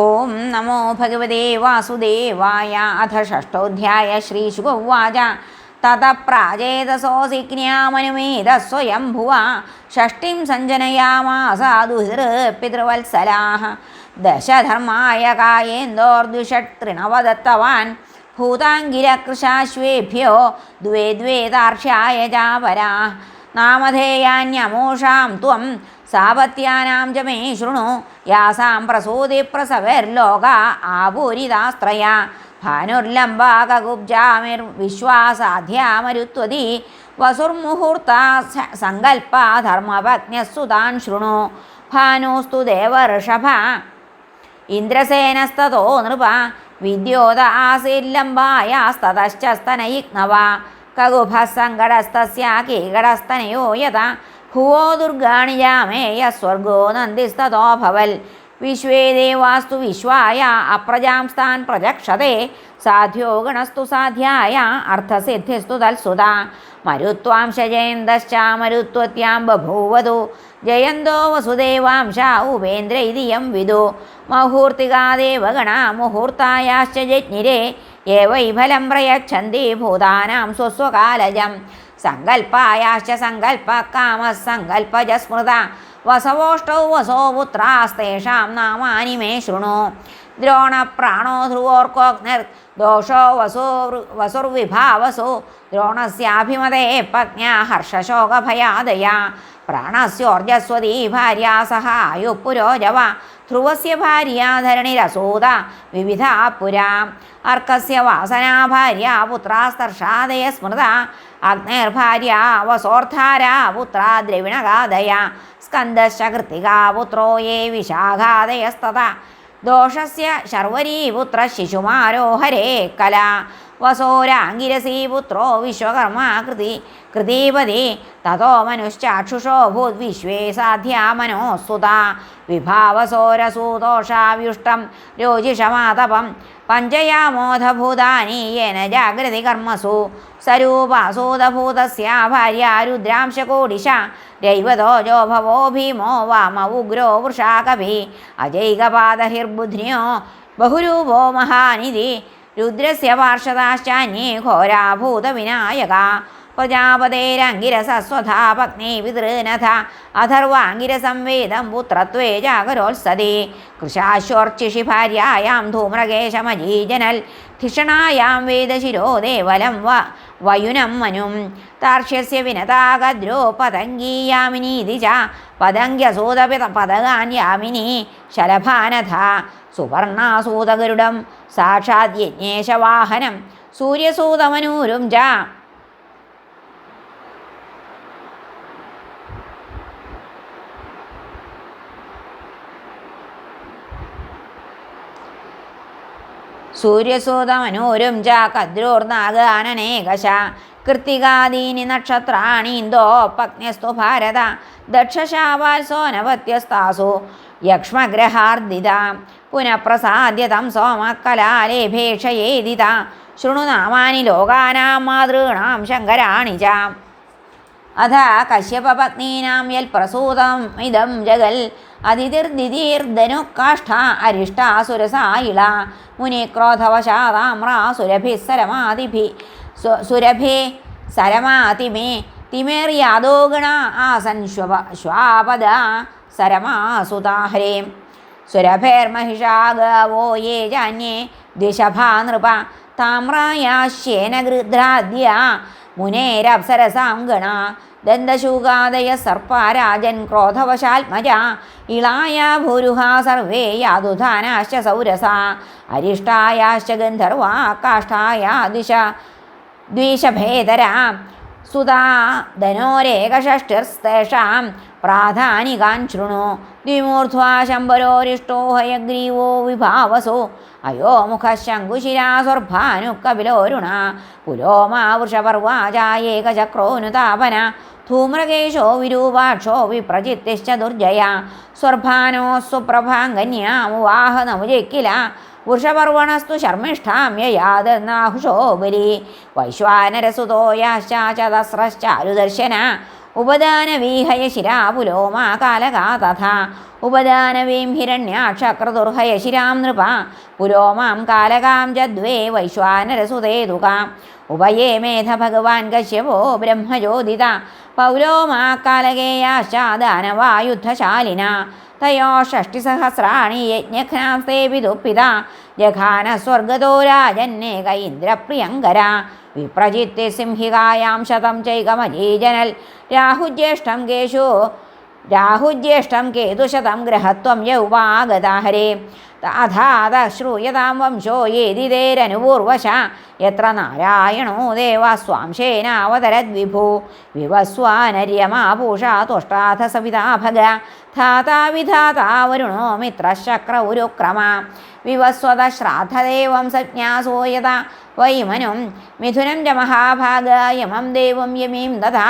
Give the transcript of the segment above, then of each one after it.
ഓം നമോ ഭഗവതേ വാസുദേവായ അഥ ഷഷ്ടോധ്യായ ശ്രീശുക ഉവാച തത പ്രാചേതസോസിജ്ഞാമനുമേത സ്വയംഭുവ. ഷഷ്ടിം സഞ്ജനയാമാസാധുഹിർ പിതൃവത്സലാഹ ദശധർമായ കായേന്ദോർദ്വിഷട്ടൃണവദത്തവാൻ ഭൂതാങ്കിരകൃശാശ്വേഭ്യോ ദ്വേ ദ്വേദ്വേദാർഷ്യായ താർഷ്യായ നാമധേയാന്യമൂഷാം ത്വം സാപത്യാനാം ച മേ ശൃണു. യാസാം പ്രസൂതി പ്രസവേർലോക ആപൂരിതാസ്ത്രയ ഭാനുർലംബാകുബ്ജാമിർവിശ്വാസാധ്യാമരുത്വതി വസുർമുഹൂർത്ത സങ്കൽപ്പ ധർമ്മപജ്ഞസുതാൻ ശൃണു. ഭാനുസ്തു ദേവർഷഭ. ഇന്ദ്രസേനസ്തോ നൃപ. വിദ്യോത ആസീല്ലംബായാസ്തതശ്ചസ്തനയിഗ്നവ കകുഭസങ്കടസ്തസ്യ കീകടസ്തനയോ യഥ. ഭുവോ ദുർഗാണി ജാമേയ സ്വർഗോ നന്ദിസ്തോ ഭവൽ വിശ്വേ ദേവാസ്തു വിശ്വായ അപ്രജാം സ്ഥാൻ പ്രജക്ഷതേ. സാധ്യോ ഗണസ്തു സാധ്യായ അർത്ഥസിദ്ധിസ്തു തൽസുത. മരുത്വാംശ ജയന്തശ്ച മരുത്വത്യാം ബഭൂവതു. ജയന്തോ വസുദേവാംശ ഉപേന്ദ്ര ഇതി യം വിദു. മഹൂർത്തികാ ദേവഗണ മുഹൂർത്തായാശ്ച ജജ്ഞിരേ ഏവൈ ഫലം പ്രയച്ഛന്തി ഭൂതാനാം സ്വസ്വകാലജം. സങ്കൽപ്പായാശ്ച സങ്കൽപ്പ കാമസങ്കൽപ്പജ സ്മൃത വസവോഷ്ടൗ വസോ പുത്രാസ്തേഷാം നാമാനി മേ ശൃണു. ദ്രോണപ്രാണോ ധ്രുവോർക്കോഗ്നിർ. ദോഷോ വസോ വസുർവിഭാവസു. ദ്രോണസ്യാഭിമതേ പജ്ഞ ഹർഷശോകഭയാദയ. പ്രാണസ്യോർജസ്വതീ ഭാര്യ സഹായു പുരോജവ ധ്രുവസ്യ ഭാര്യ ധരണിരസൂത വിവിധ പുരാ. അർക്കസ്യ വാസനാ ഭാര്യ പുത്രാസ്തർഷാദയ സ്മൃത. അഗ്നേർഭാര്യ വസോർത്ഥാര പുത്ര ദ്രവിണഗാദയ സ്കന്ദശ്ച കൃത്തികാ പുത്രോ യേ വിശാഖാദയസ്തത. ദോഷസ്യ ശർവരീപുത്ര ശിശുമാരോഹരേ കല. വസോരാങ്കിരസീപുത്രോ വിശ്വകർമാ കൃതി കൃതീപതി തതോ മനുശ്ചാക്ഷുഷോ ഭൂദ്വിശ്വേ സാധ്യാ മനോസ്തുത വിഭാവസോരസൂതോഷാവ്യുഷ്ടം രോജിഷമാതപം പഞ്ചയാമോധഭൂതാനി യേന ജാഗ്രതി കർമ്മസു സരൂപാസൂതഭൂതസ്യ ഭാര്യ രുദ്രാംശകോടിശ രൈവതോജോ ഭവോ ഭീമോ വാമ ഉഗ്രോ വൃഷാകഭി. അജൈകപാദഹിർബുധ്ന്യോ ബഹുരൂപോ മഹാനിധി. രുദ്രസ്യ പാർഷദാശ്ചാന്യേ ഘോരാഭൂതവിനായക. പ്രജാപതേരങ്കിരസസ്വധാ പത്നി പിതൃനഥ അഥർവാങ്കിരസംവേദം പുത്രത്വേ ജാഗരോത്സതി. കൃശാശ്വർച്ചിഷി ഭാര്യായാം ധൂമ്രകേശമജീജനൽ. ധിഷണായാം വേദശിരോ ദേവലം വ വയുനം മനും. താർഷ്യസ്യ വിനതാഗദ്രോ പതംഗീയാമിനീതി ച പതംഗ്യസൂതപിത പതകാന്യാമിനി ശലഭാനഥ. സുവർണാസൂതഗരുഡം സാക്ഷാത് യജ്ഞേശവാഹനം സൂര്യസൂതമനൂരും ജ. സൂര്യസൂതമനൂരും ച കദ്രോർനാഗാനനേകശ കൃത്തികാദീനി നക്ഷത്രാണീന്തോ പത്നസ്തു ഭാരത ദക്ഷശാവാൽ സോനപത്യസ്താസു യക്ഷ്മഗ്രഹാർദിത പുനഃപ്രസാദ്യതം സോമക്കലാലേഭേക്ഷയേതിത ശൃണുനാമാനി ലോകാനാം മാതൃണാം ശങ്കരാണി ച. അഥ കശ്യപപത്നീനാം യൽ പ്രസൂതം ഇതം ജഗൽ. അതിഥിർദിതിർധനുക്കാഷ്ഠ അരിഷ്ടാസുരസായിള മുനിക്രോധവശാതാമ്രാസുരഭിः സരമാതിഭി. സുരഭി സരമാതിമേ തിമേർയാദോ ഗണ ആസൻ ശ്വപ ശ്വാപദ സരമാസുതാഹരേ. സുരഭേർമഹിഷാഗവോ യേ ജാന്യേ ദ്വിഷഭാ നൃപ താമ്രായാശ്യേന ഗൃധ്രാദ്യ മുനേരപ്സരസാം ഗണ ദന്തശൂകാദയ സർപ്പാരാജൻ ക്രോധവശാത്മജ ഇളായ ഭൂരുഹ സർവേ യാതുധാനാശ്ച സൗരസ അരിഷ്ടായാശ്ച ഗന്ധർവാ കാഷ്ഠായ ദിശ ദ്വിഷഭേദരാ സുതാ ധനോരേകഷഷ്ടിർസ്തേഷാം പ്രാധാനികാൻ ശൃണു ദ്വിമൂർധ്വാ ശംഭരോരിഷ്ടോ ഹയഗ്രീവോ വിഭാവസോ. അയോ കപിലോരുണ. പുലോമാ വൃഷപർവാചായേകചക്രോനുതാപന ധൂമ്രകേശോ വിരൂപാക്ഷോ വിപ്രചിത്തിശ്ച ദുർജയ സ്വർഭാനോ സുപ്രഭാംഗന്യാമുവാഹ നമുജക്കില വൃഷപർവണസ്തു ശർമ്മിഷ്ഠാമ്യയാദർനാഹുഷോ ബലി വൈശ്വാനരസുതോയാശ്ചാ യാശ്ചാചതസ്രശ്ചാരുദർശന ഉപദാനവീഹയ ശിരാപുലോമാ കാലകാ തഥാ. ഉപദാനവീം ഹിരണ്യാക്ഷക്രതുർഹയ ശിരാം നൃപ. പുലോമാം കാലകാം ചദ്വേ വൈശ്വാനരസുതേതുകാം. ഉപയേ മേധ ഭഗവാൻ കശ്യപോ ബ്രഹ്മജ്യോതിത. പൗലോമാ കാലകേയാശാദാനവായുദ്ധശാലിന. തയോ ഷഷ്ടിസഹസ്രാണി യജ്ഞഘ്നാസ്തേപി വിദുപ്പിത ജഘാന സ്വർഗതോ രാജന്നേക ഇന്ദ്രപ്രിയങ്കര. വിപ്രജിത്തെ സിംഹികായാം ശതം ചൈകമജീജനൽ രാഹുജ്യേഷ്ഠം കേശു. രാഹുജ്യേഷ്ഠം കേതുശതം ഗ്രഹത്വം യൗവാഗതാഹരേ. അഥാത ശ്രൂയതാം വംശോ യേതിരനുപൂർവശ എത്ര നാരായണോ ദേവ സ്വാംശേനാവതരദ്വിഭൂ. വിവസ്വാനര്യമാപൂഷാ തുഷ്ടാഥ സവിതാ ഭഗ ധാതാ വിധാതാ വരുണോ മിത്രശക്ര ഉരുക്രമ. വിവസ്വത ശ്രാദ്ധദേവം സജ്ഞാസൂയത വൈമനും മിഥുനം ച മഹാഭാഗ യമം ദേവം യമീം ദധാ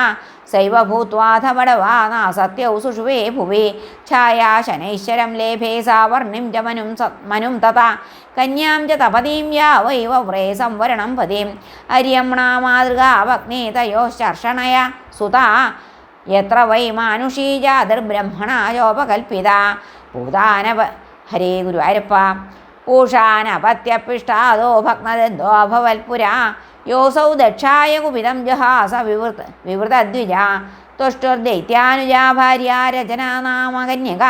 സൈവ ഭൂത്വാഥ ബടവാ സത്യൗ സുഷുവേ ഭുവി. ഛായാ ശനൈശ്വരം ലേഭേ സാവർണിം ച മനും മനും തഥാ. കന്യാം ച തപതീം യാ വൈവ വ്രേ സംവരണം പതിം. അര്യമ്ണാ മാതൃകാവഗ്നേ തയോശ്ചർഷണയ. സുതാ. യത്ര വൈ മാനുഷീ ജാതിർബ്രഹ്മണായോപകൽപ്പിത പൂതാനപ ഹരേ ഗുരുവായൂരപ്പ. ഊഷാനപത്യപിഷ്ടാദോ ഭഗ്നദന്തോ അഭവൽപുരാ യോസൗ ദക്ഷായ കുപിതം ജഹാസ വിവൃത വിവൃതദ്വിജ. തുഷ്ടുർദൈത്യാനുജാ ഭാര്യ രചനാമകന്യക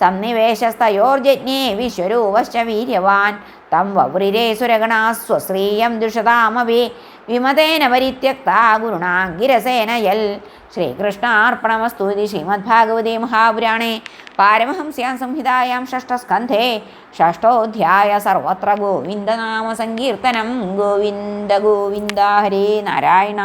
സന്നിവേശസ്ഥയോർജ്ഞേ വിശ്വരൂപശ്ച വീര്യവാൻ. തം വവ്രിരേ സുരഗണാ സ്വശ്രീയം ദുഷതാമവി വിമതേന പരിത്യക്ത ഗുരുണാങ്കിരസേനയൽ. ശ്രീകൃഷ്ണാർപ്പണമസ്തു ഇതി ശ്രീമദ്ഭാഗവതേ മഹാപുരാണേ. പാരമഹംസ്യാം സംഹിതായാം ഷഷ്ടസ്കന്ധേ ഷഷ്ടോധ്യായ സർവത്ര ഗോവിന്ദനാമസങ്കീർത്തനം ഗോവിന്ദ ഗോവിന്ദ ഹരേ നാരായണ.